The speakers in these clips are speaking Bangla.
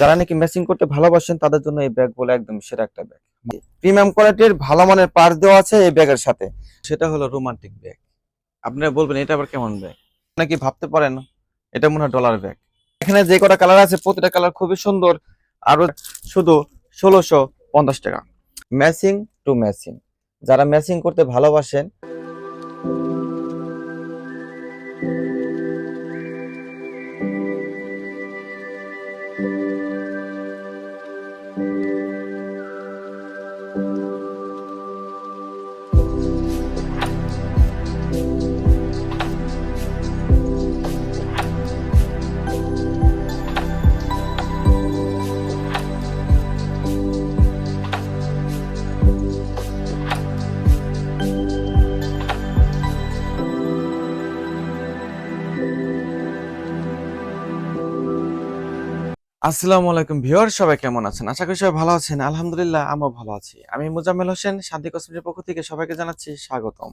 যারা নাকি ম্যাচিং করতে ভালোবাসেন, তাদের জন্য এই ব্যাগ বলে একদম সেরা একটা ব্যাগ প্রিমিয়াম কোয়ালিটির ভালো মানের পার্স দেওয়া আছে এই ব্যাগের সাথে। সেটা হলো রোমান্টিক ব্যাগ আপনারা বলবেন, এটা আবার কেমন ব্যাগ নাকি ভাবতে পারেন, এটা মনে হয় ডলার ব্যাগ এখানে যে কটা কালার আছে, প্রতিটা কালার খুবই সুন্দর। আর শুধু ষোলোশো পঞ্চাশ টাকা। ম্যাচিং টু ম্যাচিং যারা ম্যাচিং করতে ভালোবাসেন আসসালামু আলাইকুম ভিউয়ার সবাই কেমন আছেন? আশা করি সবাই ভালো আছেন। আলহামদুলিল্লাহ, আমিও ভালো আছি। আমি মুজাম্মেল হোসেন, শান্তি কসমেটির পক্ষ থেকে সবাইকে জানাচ্ছি স্বাগতম।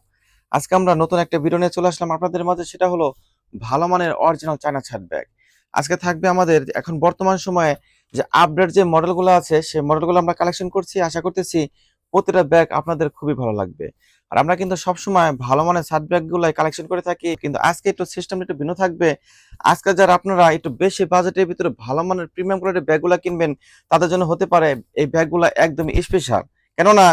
আজকে আমরা নতুন একটা ভিডিও নিয়ে চলে আসলাম আপনাদের মাঝে, সেটা হলো ভালো মানের অরিজিনাল চায়না ছাট ব্যাগ আজকে থাকবে আমাদের এখন বর্তমান সময়ে যে আপডেট যে মডেলগুলো আছে, সেই মডেলগুলো আমরা কালেকশন করছি। আশা করতেছি প্রতিটা ব্যাগ আপনাদের খুবই ভালো লাগবে। আর আমরা কিন্তু সবসময় ভালো মানের ছাট ব্যাগগুলো কালেকশন করে থাকি, কিন্তু আজকে একটু সিস্টেম একটু ভিন্ন থাকবে। আজকে যারা আপনারা একটু বেশি বাজেটের ভিতরে ভালো মানের প্রিমিয়াম কোয়ালিটির ব্যাগগুলো কিনবেন, তাদের জন্য হতে পারে এই ব্যাগগুলো একদম স্পেশাল কেননা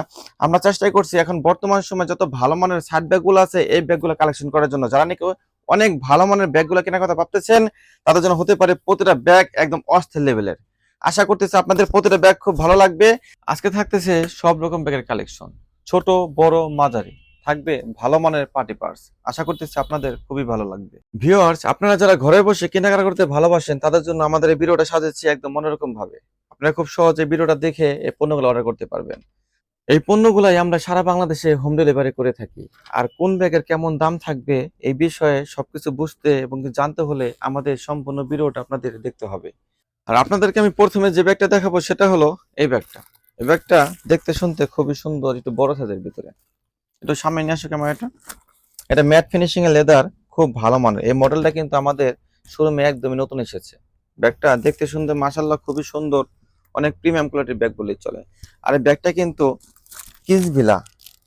আমরা চেষ্টাই করছি এখন বর্তমান সময়ে যত ভালো মানের সাইড ব্যাগগুলো আছে, এই ব্যাগগুলো কালেকশন করার জন্য। যারা নাকি অনেক ভালো মানের ব্যাগগুলো কেনার কথা ভাবতেছেন, তাদের জন্য হতে পারে প্রতিটা ব্যাগ একদম অস্থির লেভেলের আশা করতেছি আপনাদের প্রতিটা ব্যাগ খুব ভালো লাগবে। আজকে থাকতেছে সব রকম ব্যাগের কালেকশন ছোট, বড়, মাঝারি। থাকবে ভালো মানের পার্টি পার্স আশা করতেছি আপনাদের খুবই ভালো লাগবে। ভিউয়ার্স আপনারা যারা ঘরে বসে কেনাকাটা করতে ভালোবাসেন, তাদের জন্য আমাদের এই ভিডিওটা সাজাচ্ছি একদম মনোরকম ভাবে। আপনারা খুব সহজে ভিডিওটা দেখে এই পণ্যগুলো অর্ডার করতে পারবেন। এই পণ্যগুলাই আমরা সারা বাংলাদেশে হোম ডেলিভারি করে থাকি। আর কোন ব্যাগের কেমন দাম থাকবে, এই বিষয়ে সবকিছু বুঝতে এবং জানতে হলে আমাদের সম্পূর্ণ ভিডিওটা আপনাদের দেখতে হবে। আর আপনাদেরকে আমি প্রথমে যে ব্যাগটা দেখাবো সেটা হলো এই ব্যাগটা। এই ব্যাগটা দেখতে শুনতে খুবই সুন্দর, একটু বড় সাইজের ভিতরে। একটু সামনে নিয়ে আসো ক্যামেরাটা এটা। ম্যাট ফিনিশিং এর লেদার খুব ভালো মানের। এই মডেলটা কিন্তু আমাদের শোরুমে একদমই নতুন এসেছে। ব্যাগটা দেখতে শুনতে মাসাল্লাহ খুবই সুন্দর, অনেক প্রিমিয়াম কোয়ালিটির ব্যাগ বলেই চলে। আর এই ব্যাগটা কিন্তু কিসভিলা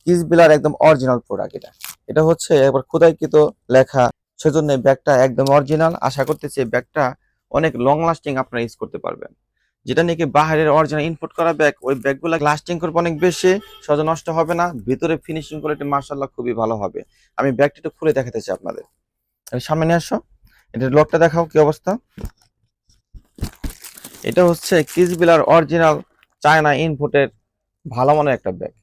কিসভিলার একদম অরিজিনাল প্রোডাক্ট এটা। এটা হচ্ছে একবার খোদাইকৃত লেখা, সেজন্য ব্যাগটা একদম অরিজিনাল আশা করতেছি ব্যাগটা অনেক লং লাস্টিং আপনারা ইউজ করতে পারবেন। যেটা নাকি বাহিরের অরিজিনাল ইনপুট করা ব্যাগ ওই ব্যাগগুলো লাস্টিং করবে অনেক বেশি সহজে নষ্ট হবে না, ভিতরে ফিনিশিং কোয়ালিটি মার্শাল্লাহ খুবই ভালো হবে। আমি ব্যাগটা একটু খুলে দেখাতে চাই আপনাদের সামনে নিয়ে আসো। এটার লকটা দেখাও কি অবস্থা। এটা হচ্ছে কিসবিলার অরিজিনাল চায়না ইনপুটের ভালো মানের একটা ব্যাগ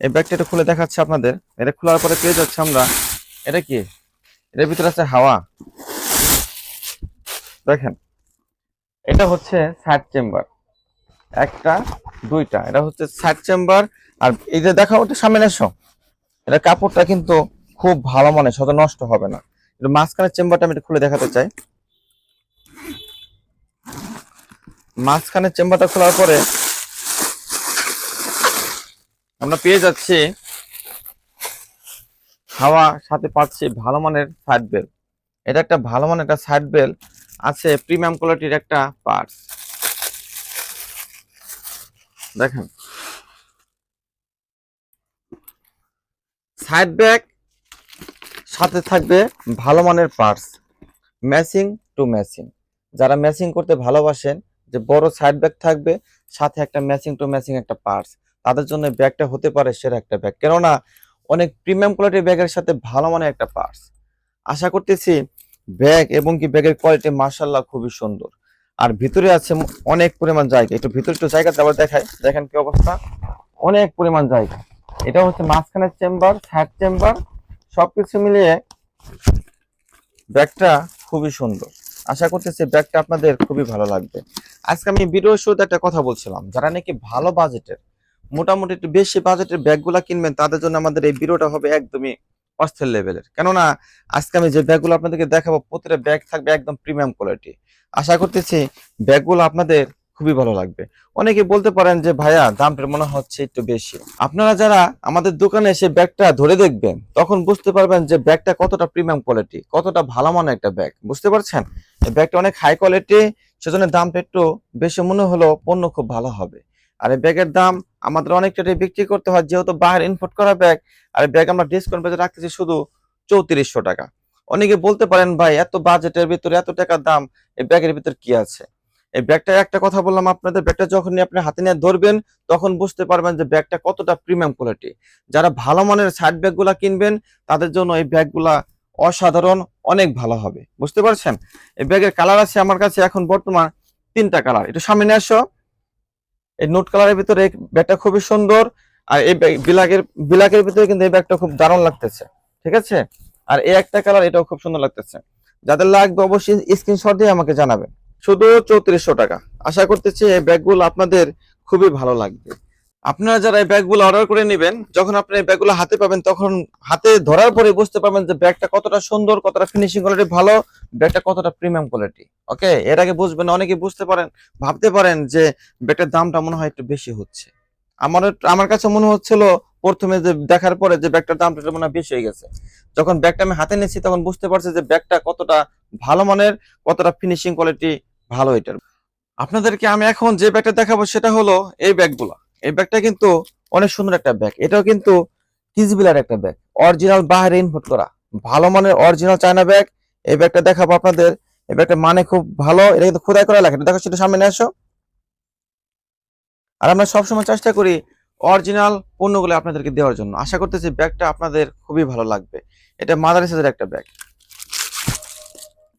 এই ব্যাগটা একটু খুলে দেখাচ্ছে আপনাদের। এটা খোলার পরে পেয়ে যাচ্ছে আমরা। এটা কি? এটার ভিতরে আছে হাওয়া। দেখেন, এটা হচ্ছে সাইড চেম্বার একটা, দুইটা, এটা হচ্ছে সাইড চেম্বার আর এই যে দেখা ওটা সামনে এসো। এটা কাপড়টা কিন্তু খুব ভালো মানে শত নষ্ট হবে না। এটা মাঝখানের চেম্বারটা আমি খুলে দেখাতে চাই। মাঝখানের চেম্বারটা খোলার পরে আমরা পেয়ে যাচ্ছি হাওয়া, সাথে পাচ্ছি ভালো মানের সাইড বেল এটা একটা ভালো মানের একটা সাইড বেল আছে প্রিমিয়াম কোয়ালিটির একটা পার্স দেখেন। সাইড ব্যাগ সাথে থাকবে ভালো মানের পার্স ম্যাচিং টু ম্যাচিং যারা ম্যাচিং করতে ভালোবাসেন, যে বড় সাইড ব্যাগ থাকবে, সাথে একটা ম্যাচিং টু ম্যাচিং একটা পার্স তাদের জন্য ব্যাগটা হতে পারে সেরা একটা ব্যাগ কেননা, অনেক প্রিমিয়াম কোয়ালিটির ব্যাগের সাথে ভালো মানের একটা পার্স আশা করতেছি ব্যাগ এবং কি ব্যাগের কোয়ালিটি মার্শাল্লাহ খুবই সুন্দর। আর ভিতরে আছে অনেক পরিমাণ জায়গা। একটু ভিতরে একটু জায়গা আবার দেখায় দেখেন কি অবস্থা? অনেক পরিমাণ জায়গা। এটা হচ্ছে মাঝখানের চেম্বার সাইড চেম্বার সবকিছু মিলিয়ে ব্যাগটা খুবই সুন্দর। আশা করতেছি ব্যাগটা আপনাদের খুবই ভালো লাগবে। আজকে আমি ভিডিও শুরুতে একটা কথা বলছিলাম। যারা নাকি ভালো বাজেটের মোটামুটি একটু বেশি বাজেটের ব্যাগগুলা কিনবেন, তাদের জন্য আমাদের এই ভিডিওটা হবে একদমই অস্থির লেভেলের। কেননা, আজকে আমি যে ব্যাগগুলো আপনাদেরকে দেখাবো, প্রতিটা ব্যাগ থাকবে একদম প্রিমিয়াম কোয়ালিটি আশা করতেছি ব্যাগগুলো আপনাদের খুবই ভালো লাগবে। অনেকে বলতে পারেন যে, ভাইয়া, দামটা মনে হচ্ছে একটু বেশি। আপনারা যারা আমাদের দোকানে এসে ব্যাগটা ধরে দেখবেন, তখন বুঝতে পারবেন যে, ব্যাগটা কতটা প্রিমিয়াম কোয়ালিটি কতটা ভালো মানের একটা ব্যাগ। বুঝতে পারছেন? ব্যাগটা অনেক হাই কোয়ালিটি সেজন্য দামটা একটু বেশি মনে হলো পণ্য খুব ভালো হবে। আর এই ব্যাগের দাম আমাদের অনেকটা রেটে বিক্রি করতে হয়, যেহেতু বাইরে ইনপুট করা ব্যাগ আর ব্যাগ আমরা ডিসকাউন্ট পেজে রাখতেছি শুধু চৌত্রিশশো টাকা। অনেকে বলতে পারেন, ভাই, এত বাজেটের ভিতরে এত টাকার দাম, এই ব্যাগের ভিতর কি আছে? এই ব্যাগটা একটা কথা বললাম আপনাদের ব্যাগটা যখন আপনি হাতে নিয়ে ধরবেন, তখন বুঝতে পারবেন যে ব্যাগটা কতটা প্রিমিয়াম কোয়ালিটি যারা ভালো মানের সাইড ব্যাগগুলা কিনবেন, তাদের জন্য এই ব্যাগগুলা অসাধারণ, অনেক ভালো হবে। বুঝতে পারছেন? এই ব্যাগের কালার আছে আমার কাছে এখন বর্তমান তিনটা কালার এটা সামনে আসো। এই নোট কালারের ভিতরে এই ব্যাগটা খুবই সুন্দর আর এই বিলাকের বিলাকের ভিতরে কিন্তু এই ব্যাগটা খুব দারুণ লাগতেছে, ঠিক আছে? আর এই একটা কালার এটাও খুব সুন্দর লাগতেছে। যাদের লাগবে অবশ্যই স্ক্রিনশট দিয়ে আমাকে জানাবেন। শুধু চৌত্রিশশো টাকা। আশা করতেছি এই ব্যাগগুলো আপনাদের খুবই ভালো লাগবে। আপনারা যারা এই ব্যাগগুলো অর্ডার করে নেবেন, যখন আপনি এই ব্যাগগুলো হাতে পাবেন, তখন হাতে ধরার পরে বুঝতে পারবেন যে ব্যাগটা কতটা সুন্দর, কতটা ফিনিশিং কোয়ালিটি ভালো, ব্যাগটা কতটা প্রিমিয়াম কোয়ালিটি ওকে এর আগে বুঝবেন অনেকে বুঝতে পারেন, ভাবতে পারেন যে ব্যাগটার দামটা মনে হয় একটু বেশি হচ্ছে। আমার আমার কাছে মনে হচ্ছিল প্রথমে যে দেখার পরে যে ব্যাগটার দামটা মনে হয় বেশি হয়ে গেছে। যখন ব্যাগটা আমি হাতে নিয়েছি, তখন বুঝতে পারছি যে ব্যাগটা কতটা ভালো মানের, কতটা ফিনিশিং কোয়ালিটি ভালো এটার। আপনাদেরকে আমি এখন যে ব্যাগটা দেখাবো, সেটা হলো এই ব্যাগগুলো। এই ব্যাগটা কিন্তু অনেক সুন্দর একটা ব্যাগ। এটাও কিন্তু কিজবিলার একটা ব্যাগ। অরিজিনাল বাইরে ইনপুট করা। ভালো মানের অরিজিনাল চায়না ব্যাগ। এই ব্যাগটা দেখাবো আপনাদের। এই ব্যাগটা মানে খুব ভালো। এটা কিন্তু খোদাই করা লাগে দেখো সেটা সামনে আসো। আর আমরা সবসময় চেষ্টা করি অরিজিনাল পণ্যগুলো আপনাদেরকে দেওয়ার জন্য। আশা করতেছি ব্যাগটা আপনাদের খুবই ভালো লাগবে। এটা মাদার সাইজের একটা ব্যাগ।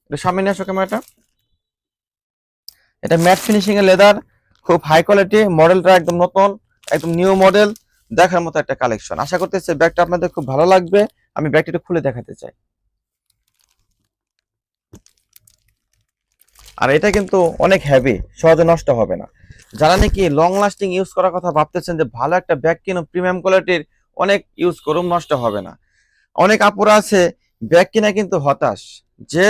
এটা সামনে নিয়ে আসো ক্যামেরাটা। এটা ম্যাট ফিনিশিং এর লেদার। খুব হাই কোয়ালিটি মডেলটা একদম নতুন, একদম নিউ মডেল দেখার মতো একটা কালেকশন আশা করতেছি ব্যাগটা আপনাদের খুব ভালো লাগবে। আমি ব্যাগটা খুলে দেখাতে চাই। আর এটা কিন্তু অনেক হেভি সহজে নষ্ট হবে না। যারা নাকি লং লাস্টিং ইউজ করার কথা ভাবতেছেন যে ভালো একটা ব্যাগ কিনো প্রিমিয়াম কোয়ালিটির অনেক ইউজ করুন, নষ্ট হবে না। অনেক আপুরা আছে, ব্যাগ কিনা কিন্তু হতাশ। যে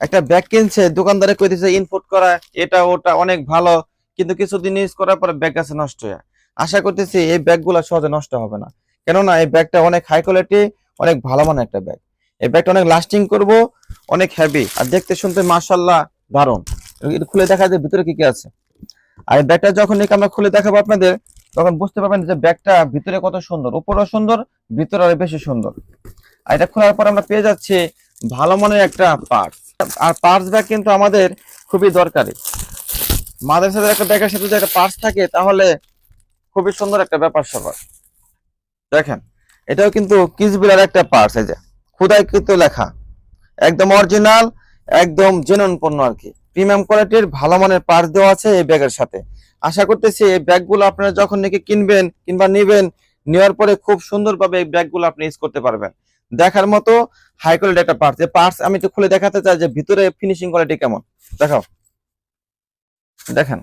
একটা ব্যাগ কিনছে, দোকানদারে কইতেছে ইনপুট করা, এটা, ওটা অনেক ভালো। কিন্তু কিছুদিন ইউজ করার পরে ব্যাগ আছে নষ্ট হয়ে। আশা করতেছি এই ব্যাগগুলো সহজে নষ্ট হবে না। কেননা এই ব্যাগটা অনেক হাই কোয়ালিটি অনেক ভালো মানের একটা ব্যাগ এই ব্যাগটা অনেক লাস্টিং করব, অনেক হেভি আর দেখতে শুনতে মাশাল্লাহ দারুণ। খুলে দেখা যায় ভিতরে কি কি আছে। আর এই ব্যাগটা যখন আমরা খুলে দেখাবো আপনাদের, তখন বুঝতে পারবেন যে ব্যাগটা ভিতরে কত সুন্দর, উপরেও সুন্দর, ভিতরে আরও বেশি সুন্দর। আর এটা খোলার পর আমরা পেয়ে যাচ্ছি ভালো মানের একটা পার্স আর পার্স ব্যাগ কিন্তু আমাদের খুবই দরকারি। মাদের সাথে একটা ব্যাগের সাথে যদি একটা পার্স থাকে, তাহলে খুবই সুন্দর একটা ব্যাপার স্যাপার দেখেন, এটাও কিন্তু কিসবিলার একটা পার্স, এই যে খুদাই কিন্তু লেখা। একদম অরিজিনাল, একদম জেনুইন পণ্য আর কি। প্রিমিয়াম কোয়ালিটির ভালো মানের পার্স দেওয়া আছে এই ব্যাগের সাথে। আশা করতেছি এই ব্যাগগুলো আপনারা যখন নাকি কিনবেন কিংবা নেবেন, নেওয়ার পরে খুব সুন্দরভাবে এই ব্যাগগুলো আপনি ইউজ করতে পারবেন। দেখার মতো হাই কোয়ালিটি একটা পার্স। এই পার্স আমি একটু খুলে দেখাতে চাই যে ভিতরে ফিনিশিং কোয়ালিটি কেমন। দেখাও। দেখেন।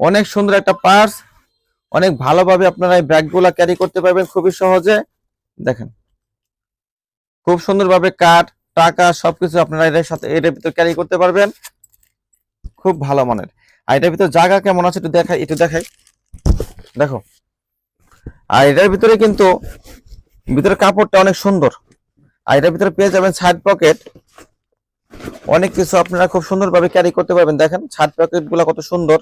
অনেক সুন্দর একটা পার্স, অনেক ভালোভাবে আপনারা এই ব্যাগগুলা ক্যারি করতে পারবেন খুবই সহজে। দেখেন। খুব সুন্দরভাবে কাঠ, টাকা সবকিছু আপনারা এর সাথে এর ভিতর ক্যারি করতে পারবেন। খুব ভালো মানের। আর এটার ভিতর জায়গা কেমন আছে একটু দেখাই একটু দেখাই। দেখো। আর এটার ভিতরে কিন্তু ভিতরে কাপড়টা অনেক সুন্দর। আর এটার ভিতরে পেয়ে যাবেন সাইড পকেট অনেক কিছু আপনারা খুব সুন্দরভাবে ক্যারি করতে পারবেন। দেখেন সাইড পকেটগুলা কত সুন্দর।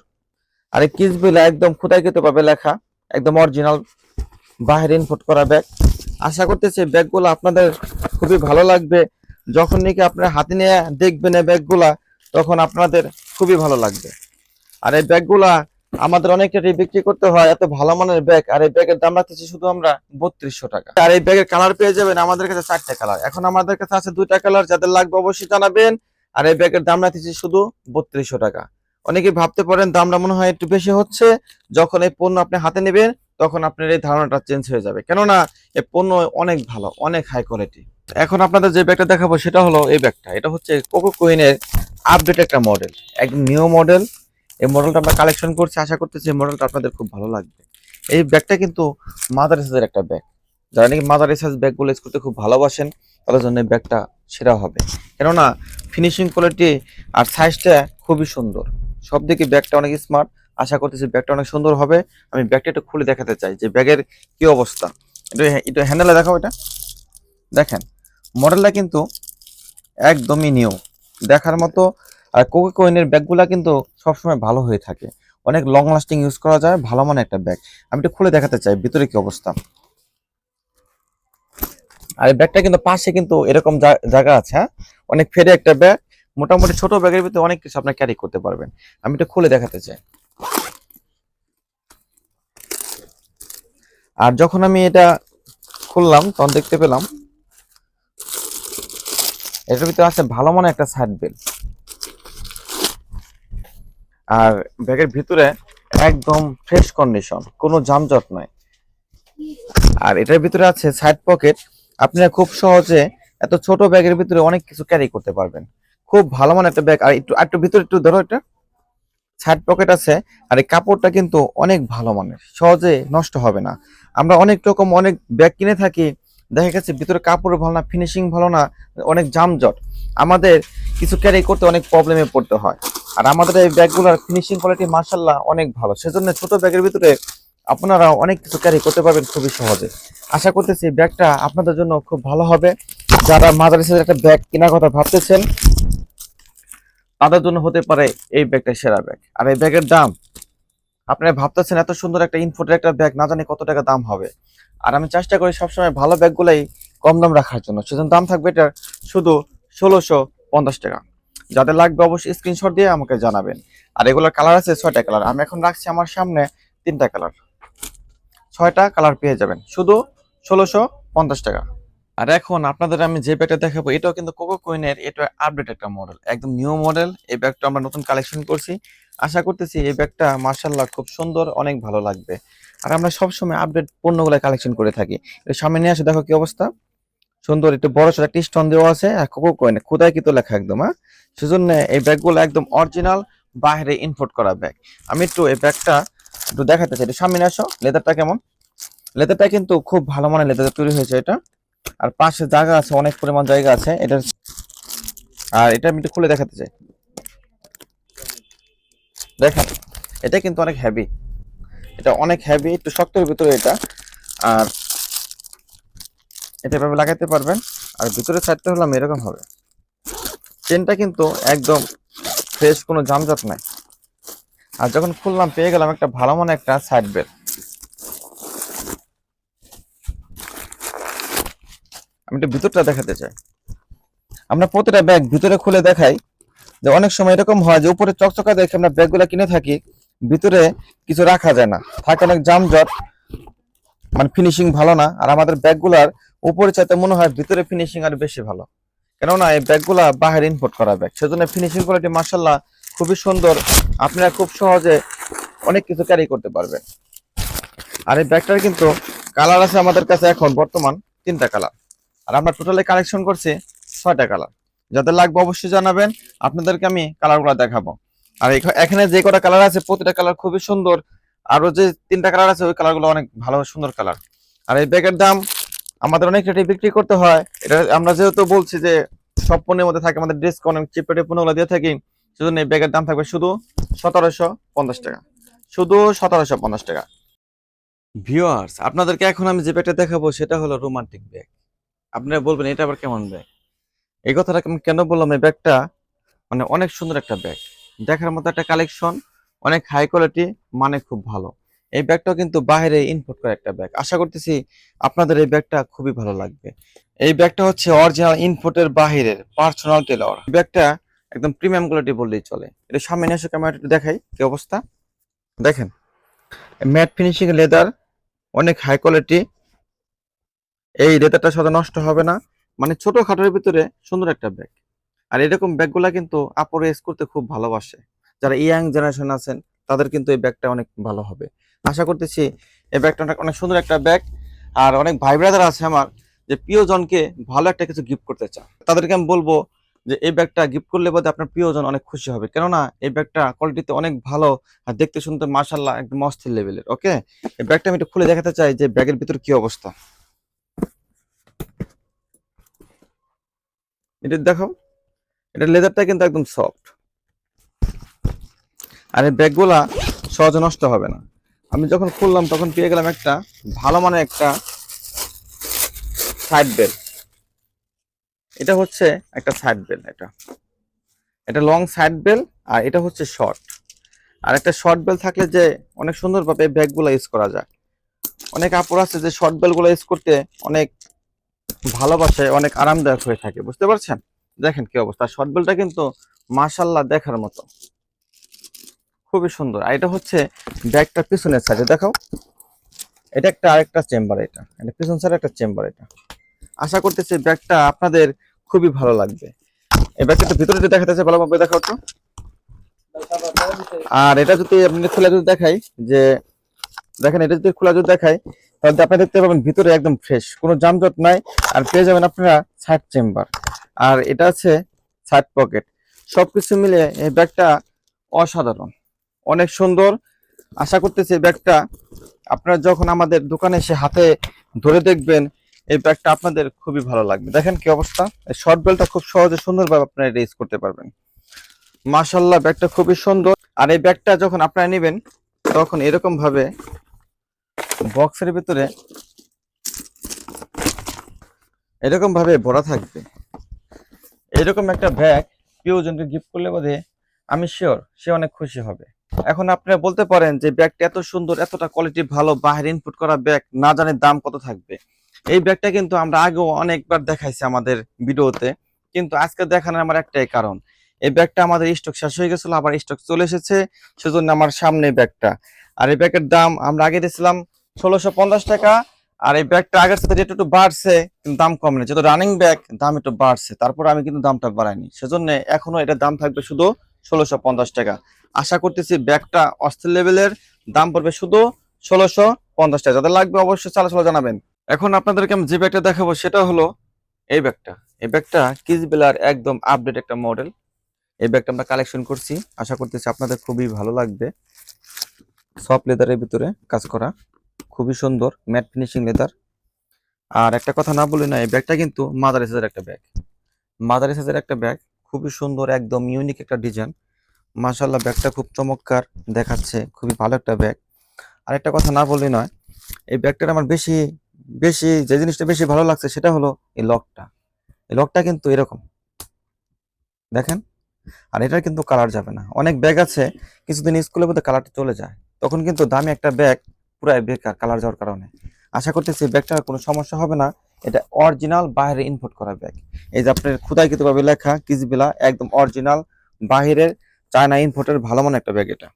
আর এই কিসগুলা একদম খুদাইকৃত ভাবে লেখা, একদম অরিজিনাল বাহির ইনপুট করা ব্যাগ আশা করতেছি ব্যাগগুলো আপনাদের খুবই ভালো লাগবে। যখন নাকি আপনারা হাতে নিয়ে দেখবেন এই ব্যাগগুলা তখন আপনাদের খুবই ভালো লাগবে। আর এই ব্যাগগুলা আমাদের অনেকটা বিক্রি করতে হয়, এত ভালো মানের ব্যাগ আর এই ব্যাগের দাম রাখতেছি শুধু আমরা বত্রিশশো টাকা। আর এই ব্যাগের কালার পেয়ে যাবেন আমাদের কাছে চারটে কালার এখন আমাদের কাছে আছে দুইটা কালার যাদের লাগবে অবশ্যই জানাবেন। আর এই ব্যাগের দাম রাখতেছি শুধু বত্রিশশো টাকা। অনেকে ভাবতে পারেন দামটা মনে হয় একটু বেশি হচ্ছে। যখন এই পণ্য আপনি হাতে নেবেন, তখন আপনার এই ধারণাটা চেঞ্জ হয়ে যাবে। কেননা এই পণ্য অনেক ভালো, অনেক হাই কোয়ালিটি এখন আপনাদের যে ব্যাগটা দেখাবো, সেটা হলো এই ব্যাগটা। এটা হচ্ছে কোকো কুইনের আপডেট একটা মডেল একদম নিউ মডেল এই মডেলটা আমরা কালেকশন করছি, আশা করতেছি এই মডেলটা আপনাদের খুব ভালো লাগবে। এই ব্যাগটা কিন্তু মাদার সাইজের একটা ব্যাগ যারা নাকি মাদার সাইজ ব্যাগগুলো ইউজ করতে খুব ভালোবাসেন তাদের জন্য ব্যাগটা সেরা হবে। কেননা ফিনিশিং কোয়ালিটি আর সাইজটা খুবই সুন্দর। সব দিকে ব্যাগটা অনেক স্মার্ট আশা করতেছি ব্যাগটা অনেক সুন্দর হবে। আমি ব্যাগটা একটু খুলে দেখাতে চাই যে ব্যাগের কি অবস্থা। এটা এটা হ্যান্ডেলে দেখাও এটা। দেখেন মডেলটা কিন্তু একদমই নিউ দেখার মতো, আর কোকো কয়েনের ব্যাগগুলা কিন্তু সবসময় ভালো হয়ে থাকে। অনেক লং লাস্টিং ইউজ করা যায়, ভালো মানের একটা ব্যাগ। আমি একটু খুলে দেখাতে চাই ভিতরে কি অবস্থা। আর এই ব্যাগটা কিন্তু পাশে কিন্তু এরকম জায়গা আছে হ্যাঁ? অনেক ফেরে একটা ব্যাগ, মোটামুটি ছোট ব্যাগের ভিতরে অনেক কিছু আপনার ক্যারি করতে পারবেন। আমি একটু খুলে দেখাতে চাই। আর যখন আমি এটা খুললাম, তখন দেখতে পেলাম, এটার ভিতরে আছে ভালো মনে একটা সাইড বেল্ট আর ব্যাগের ভিতরে একদম ফ্রেশ কন্ডিশন কোনো জামজট নাই। আর এটার ভিতরে আছে সাইড পকেট আপনারা খুব সহজে এত ছোট ব্যাগের ভিতরে অনেক কিছু ক্যারি করতে পারবেন। খুব ভালো মানের একটা ব্যাগ আর একটু একটু ভিতরে একটু ধরো এটা। সাইড পকেট আছে, আর এই কাপড়টা কিন্তু অনেক ভালো মানের। সহজে নষ্ট হবে না। আমরা অনেক রকম অনেক ব্যাগ কিনে থাকি। দেখা গেছে ভিতরে কাপড় ভালো না ফিনিশিং ভালো না, অনেক জামজট। আমাদের কিছু ক্যারি করতে অনেক প্রবলেমে পড়তে হয়। আর আমাদের এই ব্যাগগুলোর ফিনিশিং কোয়ালিটি মার্শাল্লাহ অনেক ভালো। সেজন্য ছোট ব্যাগের ভিতরে আপনারা অনেক কিছু ক্যারি করতে পারবেন খুবই সহজে। আশা করতেছি ব্যাগটা আপনাদের জন্য খুব ভালো হবে। যারা মাদারি সাইজের একটা ব্যাগ কেনার কথা ভাবতেছেন, তাদের জন্য হতে পারে এই ব্যাগটা সেরা ব্যাগ আর এই ব্যাগের দাম, আপনারা ভাবতেছেন এত সুন্দর একটা ইনফোটের একটা ব্যাগ না জানি কত টাকা দাম হবে। আর আমি চেষ্টা করি সবসময় ভালো ব্যাগগুলাই কম দাম রাখার জন্য। সেজন্য দাম থাকবে এটার শুধু ষোলোশো পঞ্চাশ টাকা। যাদের লাগবে অবশ্যই স্ক্রিনশট দিয়ে আমাকে জানাবেন। আর এগুলোর কালার আছে ছয়টা কালার আমি এখন রাখছি আমার সামনে তিনটা কালার ছয়টা কালার পেয়ে যাবেন। শুধু ষোলোশো পঞ্চাশ টাকা। আর এখন আপনাদের আমি যে ব্যাগটা দেখাবো, এটাও কিন্তু কোকো কয়েনের এটা আপডেট একটা মডেল একদম নিউ মডেল এই ব্যাগটা আমরা নতুন কালেকশন করছি। আশা করতেছি এই ব্যাগটা মার্শাল্লাহ খুব সুন্দর, অনেক ভালো লাগবে। আর আমরা সবসময় আপডেট পণ্যগুলো কালেকশন করে থাকি। সামনে নিয়ে আসে, দেখো কি অবস্থা। সুন্দর একটু বড় সড়ো একটা স্টোন দেওয়া আছে, আর কোকো কয়েন খোদাই কিন্তু লেখা একদম হ্যাঁ? সেজন্য এই ব্যাগগুলো একদম অরিজিনাল বাইরে ইম্পোর্ট করা ব্যাগ আমি একটু এই ব্যাগটা একটু দেখাতে চাই। সামনে আসো। লেদারটা কেমন? লেদারটা কিন্তু খুব ভালো মানের লেদার তৈরি হয়েছে এটা। আর পাশে জায়গা আছে, অনেক পরিমাণ জায়গা আছে। এটা আর এটা আমি একটু খুলে দেখাতে চাই। দেখেন, এটা কিন্তু অনেক হেভি এটা অনেক হেভি একটু শক্তের ভিতরে এটা। আর এটা এভাবে লাগাতে পারবেন। আর ভিতরে সাইডটা হলাম এরকম হবে। চেনটা কিন্তু একদম ফ্রেশ কোনো জামজাট নাই। আর যখন খুললাম, পেয়ে গেলাম একটা ভালো মনে একটা সাইড বেল্ট আমি একটু ভিতরটা দেখাতে চাই। আমরা প্রতিটা ব্যাগ ভিতরে খুলে দেখাই যে অনেক সময় এরকম হয় যে উপরে চকচকা দেখে আমরা ব্যাগগুলো কিনে থাকি, ভিতরে কিছু রাখা যায় না। থাকে অনেক জামজট মানে ফিনিশিং ভালো না। আর আমাদের ব্যাগগুলার উপরে চাইতে মনে হয় ভিতরে ফিনিশিং আর বেশি ভালো। কেননা এই ব্যাগগুলা বাইরে ইম্পোর্ট করা ব্যাগ সেজন্য ফিনিশিং কোয়ালিটি মার্শাল্লাহ খুবই সুন্দর। আপনারা খুব সহজে অনেক কিছু ক্যারি করতে পারবেন। আর এই ব্যাগটার কিন্তু কালার আছে আমাদের কাছে এখন বর্তমান তিনটা কালার আর আমরা টোটালি কালেকশন করছি ছয়টা কালার যাদের লাগবে অবশ্যই জানাবেন, আপনাদেরকে আমি কালারগুলো দেখাবো। আর এখ- এখানে যে কটা কালার আছে, প্রতিটা কালার খুবই সুন্দর। আরও যে তিনটা কালার আছে, ওই কালারগুলো অনেক ভালো, সুন্দর কালার আর এই ব্যাগের দাম আমাদের অনেক রেটে বিক্রি করতে হয়। এটা আমরা যেহেতু বলছি যে সব পণ্যের মধ্যে থাকে, আমাদের ডিসকাউন্ট চিপ রেটে পণ্যগুলো দিয়ে থাকি। সেজন্য এই ব্যাগের দাম থাকবে শুধু সতেরোশো পঞ্চাশ টাকা। শুধু সতেরোশো পঞ্চাশ টাকা। ভিউয়ার্স আপনাদেরকে এখন আমি যে ব্যাগটা দেখাবো, সেটা হলো রোমান্টিক ব্যাগ আপনারা বলবেন, এটা আবার কেমন ব্যাগ এই কথাটা আমি কেন বললাম? এই ব্যাগটা মানে অনেক সুন্দর একটা ব্যাগ দেখার মতো একটা কালেকশন অনেক হাই কোয়ালিটি মানে খুব ভালো। এই ব্যাগটাও কিন্তু বাইরে ইম্পোর্ট করা একটা ব্যাগ আশা করতেছি আপনাদের এই ব্যাগটা খুবই ভালো লাগবে। এই ব্যাগটা হচ্ছে অরিজিনাল ইনপুটের বাহিরের পার্সোনাল টেলর ব্যাগটা একদম প্রিমিয়াম কোয়ালিটি বললেই চলে। এটা সামনে এসে ক্যামেরাটা দেখাই কি অবস্থা। দেখেন ম্যাট ফিনিশিং লেদার অনেক হাই কোয়ালিটি এই লেদারটা সাথে নষ্ট হবে না। মানে ছোট খাটোর ভিতরে সুন্দর একটা ব্যাগ আর এরকম ব্যাগগুলা কিন্তু আপরে ইউজ করতে খুব ভালোবাসে। যারা ইয়াং জেনারেশন আছেন, তাদের কিন্তু এই ব্যাগটা অনেক ভালো হবে। আশা করতেছি এই ব্যাগটা অনেক অনেক সুন্দর একটা ব্যাগ আর অনেক ভাই ব্রাদার আছে আমার, যে প্রিয়জনকে ভালো একটা কিছু গিফট করতে চায়। তাদেরকে আমি বলব যে এই ব্যাগটা গিফট করলে বোধহয় আপনার প্রিয়জন অনেক খুশি হবে। কেননা এই ব্যাগটা কোয়ালিটিতে অনেক ভালো আর দেখতে শুনতে মার্শাল্লাহ একদম অস্থির লেভেলের ওকে এই ব্যাগটা আমি একটু খুলে দেখাতে চাই যে ব্যাগের ভিতর কি অবস্থা। এটা দেখো এটা লেদারটা কিন্তু একদম সফট আর এই ব্যাগগুলা সহজে নষ্ট হবে না। আমি যখন খুললাম তখন পেয়ে গেলাম একটা ভালো মানের একটা সাইড বেল এটা হচ্ছে একটা সাইড বেল এটা। এটা লং সাইড বেল আর এটা হচ্ছে শর্ট আর একটা শর্ট বেল থাকলে যে অনেক সুন্দরভাবে ব্যাগগুলো ইউজ করা যায়। অনেক আপুর আছে যে শর্ট বেলগুলো ইউজ করতে অনেক ভালোবাসে, অনেক আরামদায়ক হয়ে থাকে, বুঝতে পারছেন? দেখেন কি অবস্থা শর্ট বেলটা কিন্তু মাশাল্লাহ দেখার মতো। খুবই সুন্দর। আর এটা হচ্ছে ব্যাগটা পিছনের সাইডে দেখাও। এটা একটা আরেকটা চেম্বার এটা। এটা পিছন সাইডে একটা চেম্বার এটা। আশা করতেছি ব্যাগটা আপনাদের খুবই ভালো লাগবে। ব্যাগটা একটু ভিতরে দেখাতে চাই ভালোভাবে দেখাও তো। আর এটা যদি আপনি খোলা যদি দেখাই, যে দেখেন, এটা যদি খোলা যদি দেখাই, তাহলে আপনি দেখতে পাবেন ভিতরে একদম ফ্রেশ কোনো যানজট নাই, আর পেয়ে যাবেন আপনারা সাইড চেম্বার আর এটা আছে সাইড পকেট সবকিছু মিলে এই ব্যাগটা অসাধারণ। অনেক সুন্দর। আশা করতেছি ব্যাগটা আপনারা যখন আমাদের দোকানে এসে হাতে ধরে দেখবেন এই ব্যাগটা আপনাদের খুবই ভালো লাগবে। দেখেন কি অবস্থা? এই শর্ট বেলটা খুব সহজে সুন্দরভাবে আপনারা ইউজ করতে পারবেন। মাশাল্লাহ ব্যাগটা খুবই সুন্দর। আর এই ব্যাগটা যখন আপনারা নেবেন, তখন এরকম ভাবে বক্সের ভিতরে এরকম ভাবে ভরা থাকবে। এরকম একটা ব্যাগ প্রিয়জনকে গিফট করলে বোধে, আমি শিওর সে অনেক খুশি হবে। এখন আপনারা বলতে পারেন যে ব্যাগটা এত সুন্দর, এতটা কোয়ালিটি ভালো, বাহির ইনপুট করা ব্যাগ না জানি দাম কত থাকবে। এই ব্যাগটা কিন্তু আমরা আগেও অনেকবার দেখাইছি আমাদের ভিডিওতে, কিন্তু আজকে দেখানোর আমার একটাই কারণ। এই ব্যাগটা আমাদের স্টক শেষ হয়ে গেছিল, আবার স্টক চলে এসেছে, সেজন্য আমার সামনে ব্যাগটা। আর এই ব্যাগের দাম আমরা আগে দিয়েছিলাম ষোলোশো টাকা, আর এই ব্যাগটা আগের সাথে রেট একটু বাড়ছে, কিন্তু দাম কম নেই। যেহেতু রানিং ব্যাগ দাম একটু বাড়ছে, তারপর আমি কিন্তু দামটা বাড়াইনি। সেজন্য এখনও এটার দাম থাকবে শুধু ষোলোশো পঞ্চাশ টাকা। আশা করতেছি ব্যাগটা অস্থির লেভেলের দাম পড়বে শুধু ষোলোশো পঞ্চাশ টাকা। যাদের লাগবে অবশ্যই চালা চালা জানাবেন। এখন আপনাদেরকে আমি যে ব্যাগটা দেখাবো সেটা হলো এই ব্যাগটা। এই ব্যাগটা কিজবেলার একদম আপডেট একটা মডেল এই ব্যাগটা আমরা কালেকশন করছি। আশা করতেছি আপনাদের খুবই ভালো লাগবে। সফট লেদারের ভিতরে কাজ করা। খুবই সুন্দর ম্যাট ফিনিশিং লেদার আর একটা কথা না বলি না, এই ব্যাগটা কিন্তু মাদারি সাইজের একটা ব্যাগ মাদারি সাইজের একটা ব্যাগ খুবই সুন্দর, একদম ইউনিক একটা ডিজাইন মাশাল্লাহ ব্যাগটা খুব চমৎকার দেখাচ্ছে। খুবই ভালো একটা ব্যাগ আর একটা কথা না বললেই নয়, এই ব্যাগটার আমার বেশি বেশি, যে জিনিসটা বেশি ভালো লাগছে সেটা হলো এই লকটা। এই লকটা কিন্তু এরকম। দেখেন? আর এটার কিন্তু কালার যাবে না। অনেক ব্যাগ আছে, কিছুদিন স্কুলের মধ্যে কালারটা চলে যায়। তখন কিন্তু দামি একটা ব্যাগ পুরাই বেকার কালার যাওয়ার কারণে। আশা করতেছি ব্যাগটার কোনো সমস্যা হবে না। এটা অরিজিনাল বাইরে ইনপুট করা ব্যাগ। এই যে আপনার খুদাই ভাবে লেখা কিজবিলা একদম অরিজিনাল বাহিরের চায়না ইনপোর্টের ভালো মানের একটা ব্যাগ এটা।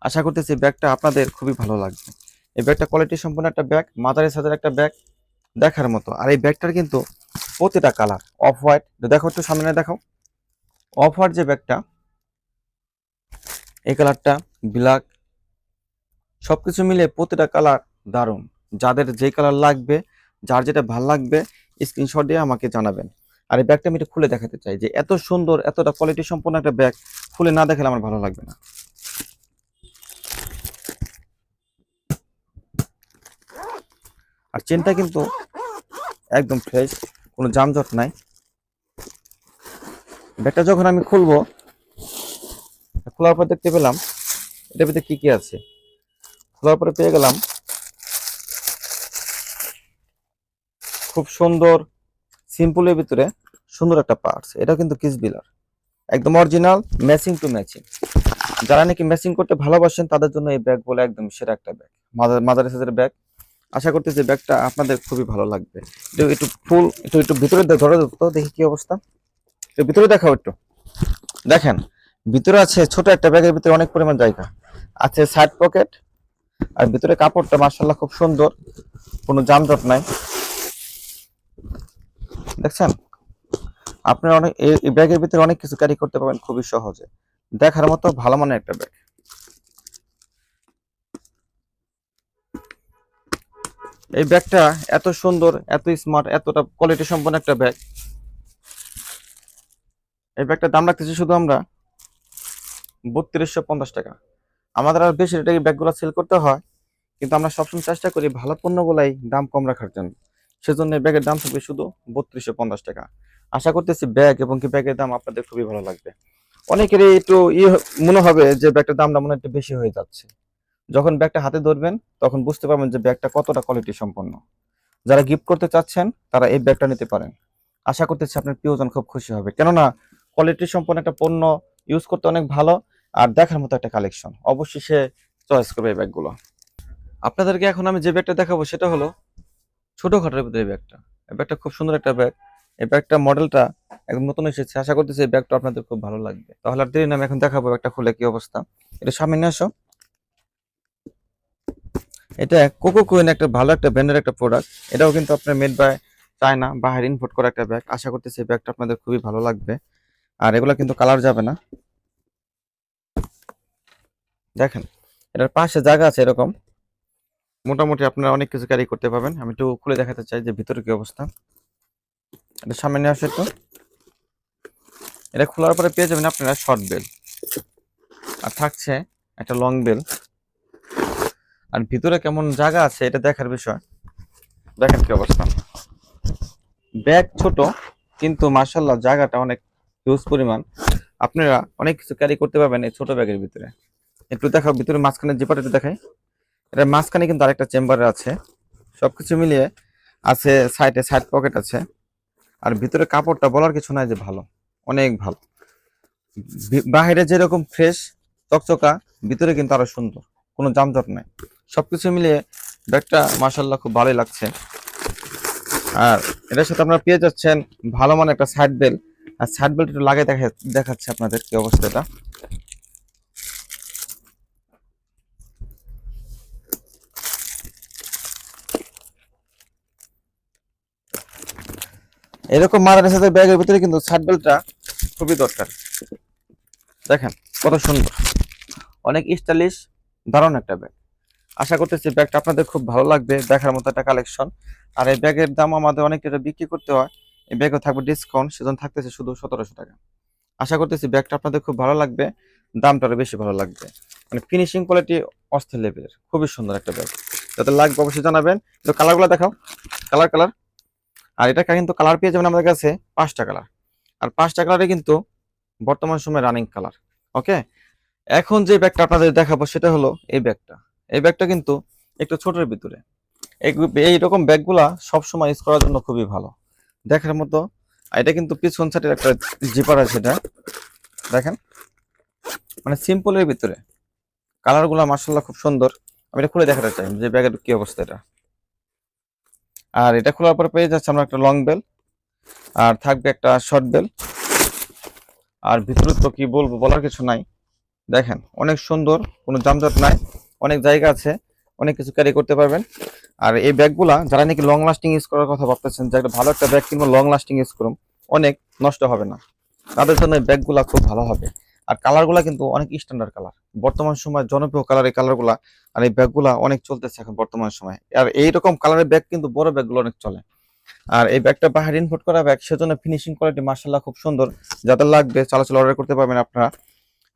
আশা করতেছি ব্যাগটা আপনাদের খুবই ভালো লাগবে। এই ব্যাগটা কোয়ালিটি সম্পন্ন একটা ব্যাগ মাদারের সাথে একটা ব্যাগ দেখার মতো। আর এই ব্যাগটার কিন্তু প্রতিটা কালার অফ হোয়াইট দেখো একটু সামনে দেখাও। অফ হোয়াইট যে ব্যাগটা, এই কালারটা ব্ল্যাক সবকিছু মিলে প্রতিটা কালার দারুণ। যাদের যে কালার লাগবে, যার যেটা ভালো লাগবে স্ক্রিনশট দিয়ে আমাকে জানাবেন। আর এই ব্যাগটা আমি একটু খুলে দেখাতে চাই যে এত সুন্দর, এতটা কোয়ালিটি সম্পন্ন একটা ব্যাগ খুলে না দেখালে আমার ভালো লাগবে না। আর চেনটা কিন্তু একদম ফ্রেশ কোনো জামজট নাই। ব্যাগটা যখন আমি খুলবো, খোলার পর দেখতে পেলাম, এটার ভিতরে কি কি আছে? খোলার পরে পেয়ে গেলাম খুব সুন্দর সিম্পলের ভিতরে সুন্দর একটা পার্টস এটা কিন্তু কিস বিলার একদম অরিজিনাল ম্যাচিং টু ম্যাচিং যারা নাকি ম্যাচিং করতে ভালোবাসেন, তাদের জন্য এই ব্যাগ বলে একদম সেরা একটা ব্যাগ মাদার মাদার সাইজের ব্যাগ আশা করতেছি ব্যাগটা আপনাদের খুবই ভালো লাগবে। একটু একটু ফুল, একটু একটু ভিতরে ধরে তো দেখি কি অবস্থা। একটু ভিতরে দেখাও একটু। দেখেন, ভিতরে আছে ছোট একটা ব্যাগের ভিতরে অনেক পরিমাণ জায়গা। আছে সাইড পকেট আর ভিতরে কাপড়টা মার্শাল্লাহ খুব সুন্দর। কোনো জামজট নাই। দেখছেন? আপনি অনেক, এই ব্যাগের ভিতরে অনেক কিছু ক্যারি করতে পারবেন খুবই সহজে। দেখার মতো ভালো মানের একটা ব্যাগ। এই ব্যাগটা এত সুন্দর, এত স্মার্ট এতটা কোয়ালিটি সম্পন্ন একটা ব্যাগ। এই ব্যাগটার দাম রাখতেছি শুধু আমরা বত্রিশশো পঞ্চাশ টাকা। আমাদের আর বেশি রেটে ব্যাগগুলো সেল করতে হয়, কিন্তু আমরা সবসময় চেষ্টা করি ভালো পণ্যগুলাই দাম কম রাখার জন্য। সেজন্য ব্যাগের দাম থাকবে শুধু বত্রিশশো পঞ্চাশ টাকা। আশা করতেছি ব্যাগ এবং কি ব্যাগের দাম আপনাদের খুবই ভালো লাগবে। অনেকেরই একটু ইয়ে মনে হবে যে ব্যাগটার দামটা মনে একটু বেশি হয়ে যাচ্ছে। যখন ব্যাগটা হাতে ধরবেন, তখন বুঝতে পারবেন যে ব্যাগটা কতটা কোয়ালিটি সম্পন্ন। যারা গিফট করতে চাচ্ছেন, তারা এই ব্যাগটা নিতে পারেন। আশা করতেছি আপনার প্রিয়জন খুব খুশি হবে। কেননা কোয়ালিটি সম্পন্ন একটা পণ্য ইউজ করতে অনেক ভালো আর দেখার মতো একটা কালেকশন অবশ্যই সে চয়েস করবে এই ব্যাগগুলো। আপনাদেরকে এখন আমি যে ব্যাগটা দেখাবো, সেটা হলো ছোটখাটোর ভিতরে এই ব্যাগটা। এই ব্যাগটা খুব সুন্দর একটা ব্যাগ। এই ব্যাগটা মডেলটা একদম নতুন এসেছে। আশা করতেছি এই ব্যাগটা আপনাদের খুব ভালো লাগবে। তাহলে আর দেরি না, আমি এখন দেখাবো ব্যাগটা খুলে কি অবস্থা। এটা সামনে আসো। এটা কোকো কুইন একটা ভালো একটা ব্র্যান্ডের একটা প্রোডাক্ট এটাও কিন্তু আপনার মেড বাই চায়না বাহির ইম্পোর্ট করা একটা ব্যাগ আশা করতেছি এই ব্যাগটা আপনাদের খুবই ভালো লাগবে। আর এগুলো কিন্তু কালার যাবে না। দেখেন, এটার পাশে জায়গা আছে এরকম। মোটামুটি আপনারা অনেক কিছু ক্যারি করতে পারবেন। আমি একটু খুলে দেখাতে চাই যে ভিতরে কি অবস্থা। এটা সামনে নিয়ে আসে একটু। এটা খোলার পরে পেয়ে যাবেন আপনারা শর্ট বেল আর থাকছে একটা লং বেল আর ভিতরে কেমন জায়গা আছে এটা দেখার বিষয়। দেখেন কি অবস্থা। ব্যাগ ছোট, কিন্তু মার্শাল্লাহ জায়গাটা অনেক হিউজ পরিমাণ। আপনারা অনেক কিছু ক্যারি করতে পারবেন এই ছোট ব্যাগের ভিতরে। একটু দেখাও, ভিতরে মাঝখানে জিপাটা একটু দেখাই। এটা মাঝখানে কিন্তু আরেকটা চেম্বারে আছে। সবকিছু মিলিয়ে আছে সাইডে সাইড পকেট আছে। আর ভিতরে কাপড়টা বলার কিছু নাই যে ভালো, অনেক ভালো। বাহিরে যেরকম ফ্রেশ চকচকা, ভিতরে কিন্তু আরও সুন্দর। কোনো জামজট নাই। সবকিছু মিলিয়ে ব্যাগটা মাসাল্লাহ খুব ভালোই লাগছে। আর এটার সাথে আপনারা পেয়ে যাচ্ছেন ভালো মানে একটা সাইড বেল আর সাইড বেল্ট একটু লাগাই দেখা দেখাচ্ছে আপনাদের কি অবস্থা এটা। এরকম মাদারের সাথে ব্যাগের ভিতরে কিন্তু সাইড বেল্টটা খুবই দরকার। দেখেন কত সুন্দর। অনেক স্টাইলিশ দারুণ একটা ব্যাগ আশা করতেছি ব্যাগটা আপনাদের খুব ভালো লাগবে, দেখার মতো একটা কালেকশন আর এই ব্যাগের দাম আমাদের অনেক টাকা বিক্রি করতে হয়। এই ব্যাগও থাকবে ডিসকাউন্ট সেজন্য থাকতেছে শুধু সতেরোশো টাকা। আশা করতেছি ব্যাগটা আপনাদের খুব ভালো লাগবে, দামটা আরও বেশি ভালো লাগবে। মানে ফিনিশিং কোয়ালিটি অস্থির লেভেলের খুবই সুন্দর একটা ব্যাগ যাতে লাগবে অবশ্যই জানাবেন। তো কালারগুলো দেখাও। কালার কালার আর এটা কিন্তু কালার পেয়ে যাবেন আমাদের কাছে পাঁচটা কালার আর পাঁচটা কালারে কিন্তু বর্তমান সময় রানিং কালার ওকে এখন যে ব্যাগটা আপনাদের দেখাবো সেটা হলো এই ব্যাগটা। এই ব্যাগটা কিন্তু একটু ছোটের ভিতরে। এই- এইরকম ব্যাগগুলা সবসময় ইউজ করার জন্য খুবই ভালো। দেখার মতো এটা কিন্তু পিছন সাইডের একটা জিপার আছে এটা। দেখেন। মানে সিম্পলের ভিতরে। কালারগুলো মার্শাল্লাহ খুব সুন্দর। আমি এটা খুলে দেখাতে চাই যে ব্যাগের কি অবস্থা এটা। আর এটা খোলার পরে পেয়ে যাচ্ছে আমরা একটা লং বেল আর থাকবে একটা শর্ট বেল আর ভিতরে তো কি বলব বলার কিছু নাই। দেখেন, অনেক সুন্দর, কোনো জামজট নাই, অনেক জায়গা আছে, অনেক কিছু ক্যারি করতে পারবেন। আর এই ব্যাগগুলা যারা নাকি লং লাস্টিং ইউজ করার কথা ভাবতেছেন, যে একটা ভালো একটা ব্যাগ কিংবা লং লাস্টিং ইউজ করুন অনেক নষ্ট হবে না। তাদের জন্য এই ব্যাগগুলা খুব ভালো হবে। আর কালারগুলা কিন্তু অনেক স্ট্যান্ডার্ড কালার বর্তমান সময় জনপ্রিয় কালার এই কালারগুলা আর এই ব্যাগগুলা অনেক চলতেছে এখন বর্তমান সময়। আর এইরকম কালারের ব্যাগ কিন্তু বড় ব্যাগগুলো অনেক চলে। আর এই ব্যাগটা বাহির ইনপুট করা ব্যাগ, সেজন্য ফিনিশিং কোয়ালিটি মার্শাল্লাহ খুব সুন্দর। যাদের লাগবে, চলাচল অর্ডার করতে পারবেন আপনারা।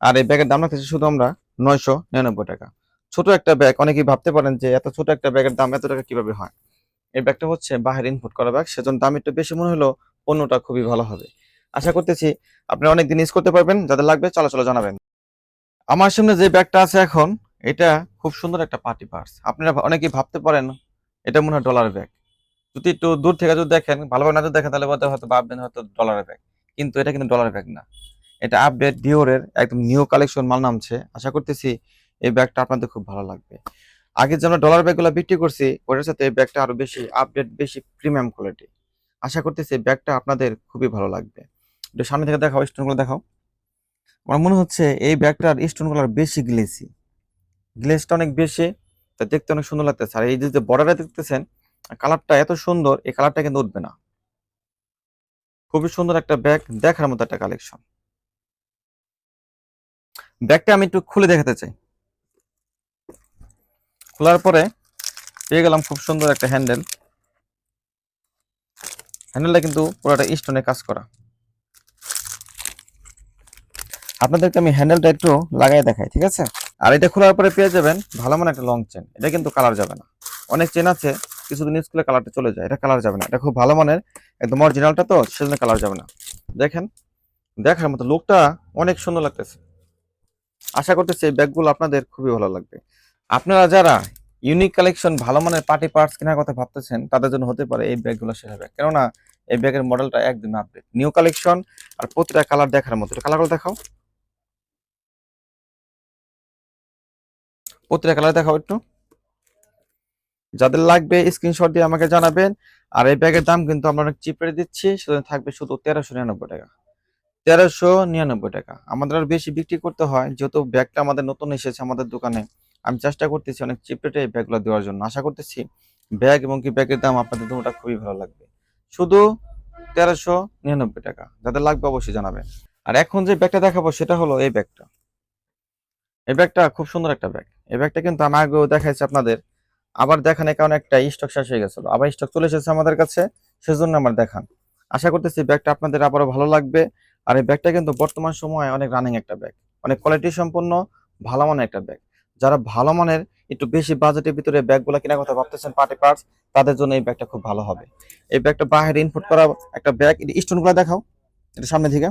আর এই ব্যাগের দাম রাখতেছি শুধু আমরা নয়শো নিরানব্বই টাকা। ছোট একটা ব্যাগ, অনেকেই ভাবতে পারেন যে এত ছোট একটা ব্যাগের দাম এত টাকা কীভাবে হয়? এই ব্যাগটা হচ্ছে বাহির ইনপুট করা ব্যাগ, সেজন্য দাম একটু বেশি মনে হলো পণ্যটা খুবই ভালো হবে। আশা করতেছি আপনি অনেক দিন ইউজ করতে পারবেন, যাদের লাগবে চলাচল জানাবেন। আমার সামনে যে ব্যাগটা আছে এখন, এটা খুব সুন্দর একটা পার্টি পার্স আপনারা অনেকেই ভাবতে পারেন, এটা মনে হয় ডলার ব্যাগ যদি একটু দূর থেকে যদি দেখেন, ভালোভাবে না যদি দেখেন, তাহলে হয়তো ভাববেন হয়তো ডলারের ব্যাগ কিন্তু এটা কিন্তু ডলার ব্যাগ না। এটা আপডেট ডিওরের একদম নিউ কালেকশন মাল নামছে। আশা করতেছি এই ব্যাগটা আপনাদের খুব ভালো লাগবে। আগে যে আমরা ডলার ব্যাগগুলো বিক্রি করছি, ওটার সাথে এই ব্যাগটা আরও বেশি আপডেট বেশি প্রিমিয়াম কোয়ালিটি আশা করতেছি ব্যাগটা আপনাদের খুবই ভালো লাগবে। একটু সামনে থেকে দেখাও স্টোনগুলো দেখাও। আমার মনে হচ্ছে এই ব্যাগটার স্টোনগুলো বেশি গ্লেসি গ্লেসটা অনেক বেশি, তা দেখতে অনেক সুন্দর লাগতেছে। আর এই যে বর্ডারটা দেখতেছেন কালারটা এত সুন্দর, এই কালারটা কিন্তু উঠবে না। খুবই সুন্দর একটা ব্যাগ, দেখার মতো একটা কালেকশন ব্যাগটা আমি একটু খুলে দেখাতে চাই। খোলার পরে পেয়ে গেলাম খুব সুন্দর একটা হ্যান্ডেল। হ্যান্ডেলটা কিন্তু পুরোটা স্টোনে কাজ করা। আপনাদেরকে আমি হ্যান্ডেলটা একটু লাগাই দেখাই, ঠিক আছে? আর এটা খোলার পরে পেয়ে যাবেন ভালো মানে একটা লং চেন এটা কিন্তু কালার যাবে না। অনেক চেন আছে, কিছুদিন ইউজ করলে কালারটা চলে যায়। এটা কালার যাবে না। এটা খুব ভালো মানের একদম অরিজিনালটা তো, সেজন্য কালার যাবে না। দেখেন, দেখার মতো লোকটা অনেক সুন্দর লাগতেছে। আশা করতেছি এই ব্যাগগুলো আপনাদের খুবই ভালো লাগবে। আপনারা যারা ইউনিক কালেকশন ভালো মানের পার্টি পার্টস কেনার কথা ভাবতেছেন, তাদের জন্য হতে পারে এই ব্যাগগুলো সেরা ব্যাগ। কেননা এই ব্যাগের মডেলটা একদম আপডেট নিউ কালেকশন আর প্রতিটা কালার দেখার মতো। কালারগুলো দেখাও। প্রতিটা কালার দেখাও একটু। যাদের লাগবে স্ক্রিনশট দিয়ে আমাকে জানাবেন। আর এই ব্যাগের দাম কিন্তু আমরা অনেক চিপ রেটে দিচ্ছি, সেজন্য থাকবে শুধু তেরোশো নিরানব্বই টাকা। তেরোশো নিরানব্বই টাকা। আমাদের আর বেশি বিক্রি করতে হয়, যেহেতু ব্যাগটা আমাদের নতুন এসেছে আমাদের দোকানে। আমি চেষ্টা করতেছি অনেক চিপ রেটে এই ব্যাগগুলো দেওয়ার জন্য। আশা করতেছি ব্যাগ এবং কি ব্যাগের দাম আপনাদের দুটোটা খুবই ভালো লাগবে। শুধু তেরোশো নিরানব্বই টাকা। যাদের লাগবে অবশ্যই জানাবেন। আর এখন যে ব্যাগটা দেখাবো সেটা হলো এই ব্যাগটা। এই ব্যাগটা খুব সুন্দর একটা ব্যাগ। এই ব্যাগটা কিন্তু আমি আগেও দেখাইছি আপনাদের। আবার দেখান, এই কারণে একটা স্টক শেষ হয়ে গেছিল। আবার স্টক চলে এসেছে আমাদের কাছে, সেজন্য আমার দেখান। আশা করতেছি ব্যাগটা আপনাদের আবারও ভালো লাগবে। আর এই ব্যাগটা কিন্তু বর্তমান সময়ে অনেক রানিং একটা ব্যাগ অনেক কোয়ালিটি সম্পন্ন, ভালো মানের একটা ব্যাগ যারা ভালো মানের, একটু বেশি বাজেটের ভিতরে ব্যাগগুলো কেনার কথা ভাবতেছেন পার্টি পার্টস তাদের জন্য এই ব্যাগটা খুব ভালো হবে। এই ব্যাগটা বাইরে ইনপুট করা একটা ব্যাগ এটা স্টোনগুলো দেখাও, এটা সামনে থেকে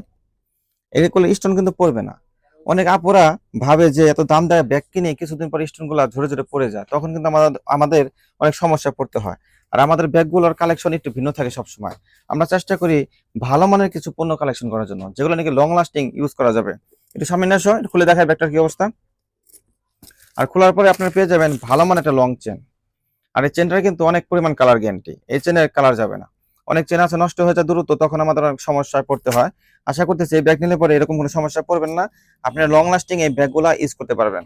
এগুলো স্টোন কিন্তু পড়বে না। অনেক আপুরা ভাবে যে এত দাম দেয় ব্যাগ কিনে কিছুদিন পর স্টোনগুলা ঝরে ঝরে পড়ে যায়, তখন কিন্তু আমাদের আমাদের অনেক সমস্যা পড়তে হয়। আর আমাদের ব্যাগগুলোর কালেকশন একটু ভিন্ন থাকে সবসময়। আমরা চেষ্টা করি ভালো মানের কিছু পণ্য কালেকশন করার জন্য, যেগুলো নাকি লং লাস্টিং ইউজ করা যাবে। একটু সামনে আসো খুলে দেখায় ব্যাগটার কি অবস্থা। আর খোলার পরে আপনারা পেয়ে যাবেন ভালো মানের একটা লং চেন আর এই চেনটার কিন্তু অনেক পরিমাণ কালার গ্যারান্টি এই চেনের কালার যাবে না। অনেক চেন আছে নষ্ট হয়ে যায় দ্রুত, তখন আমাদের অনেক সমস্যায় পড়তে হয়। আশা করতেছি এই ব্যাগ নিলে পরে এরকম কোনো সমস্যা পড়বেন না। আপনি লং লাস্টিং এই ব্যাগগুলা ইউজ করতে পারবেন।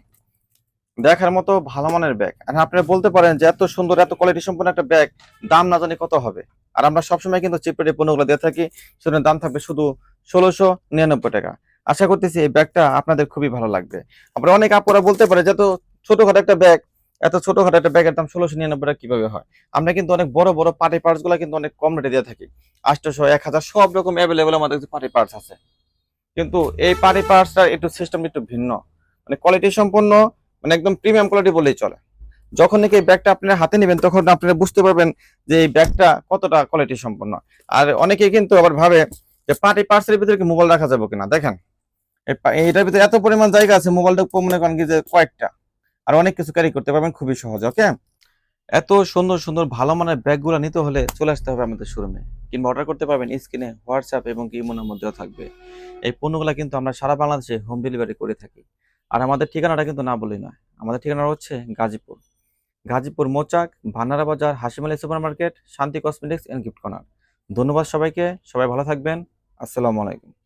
দেখার মতো ভালো মানের ব্যাগ আর আপনি বলতে পারেন যে এত সুন্দর, এত কোয়ালিটি সম্পন্ন একটা ব্যাগ দাম না জানি কত হবে। আর আমরা সবসময় কিন্তু চিপ রেটে পণ্যগুলো দিয়ে থাকি, সেজন্য দাম থাকবে শুধু ষোলোশো নিরানব্বই টাকা। আশা করতেছি এই ব্যাগটা আপনাদের খুবই ভালো লাগবে। আমরা অনেক আপুরা বলতে পারে যে এত ছোটখাটো একটা ব্যাগ এত ছোটখাটো একটা ব্যাগের দাম ষোলোশো নিরানব্বই টাকা কীভাবে হয়? আমরা কিন্তু অনেক বড় বড় পার্টি পার্টসগুলো কিন্তু অনেক কম রেটে দিয়ে থাকি। আটশোশো এক হাজার সব রকম অ্যাভেলেবেল আমাদের পার্টি পার্টস আছে। কিন্তু এই পার্টি পার্টসটা একটু সিস্টেম একটু ভিন্ন। মানে কোয়ালিটি সম্পন্ন মানে একদম প্রিমিয়াম কোয়ালিটি বলেই চলে। যখন নাকি এই ব্যাগটা আপনার হাতে নেবেন, তখন আপনারা বুঝতে পারবেন যে এই ব্যাগটা কতটা কোয়ালিটি সম্পন্ন। আর অনেকে কিন্তু আবার ভাবে যে পার্টি পার্টসের ভিতরে কি মোবাইল রাখা যাবে কিনা। দেখেন এইটার ভিতরে এত পরিমাণ জায়গা আছে, মোবাইলটা মনে করেন কি যে কয়েকটা। আর অনেক কিছু ক্যারি করতে পারবেন, খুবই সহজ ওকে এত সুন্দর সুন্দর, ভালো মানের ব্যাগগুলো নিতে হলে চলে আসতে হবে আমাদের শোরুমে কিংবা অর্ডার করতে পারবেন স্ক্রিনে হোয়াটসঅ্যাপ এবং ইমোনের মধ্যেও থাকবে। এই পণ্যগুলো কিন্তু আমরা সারা বাংলাদেশে হোম ডেলিভারি করে থাকি। আর আমাদের ঠিকানাটা কিন্তু না বলি নয়। আমাদের ঠিকানা হচ্ছে গাজীপুর। গাজীপুর, মোচাক ভান্নারা বাজার হাসিমালি super market Shanti cosmetics and gift corner. ধন্যবাদ সবাইকে। সবাই ভালো থাকবেন। আসসালামু আলাইকুম।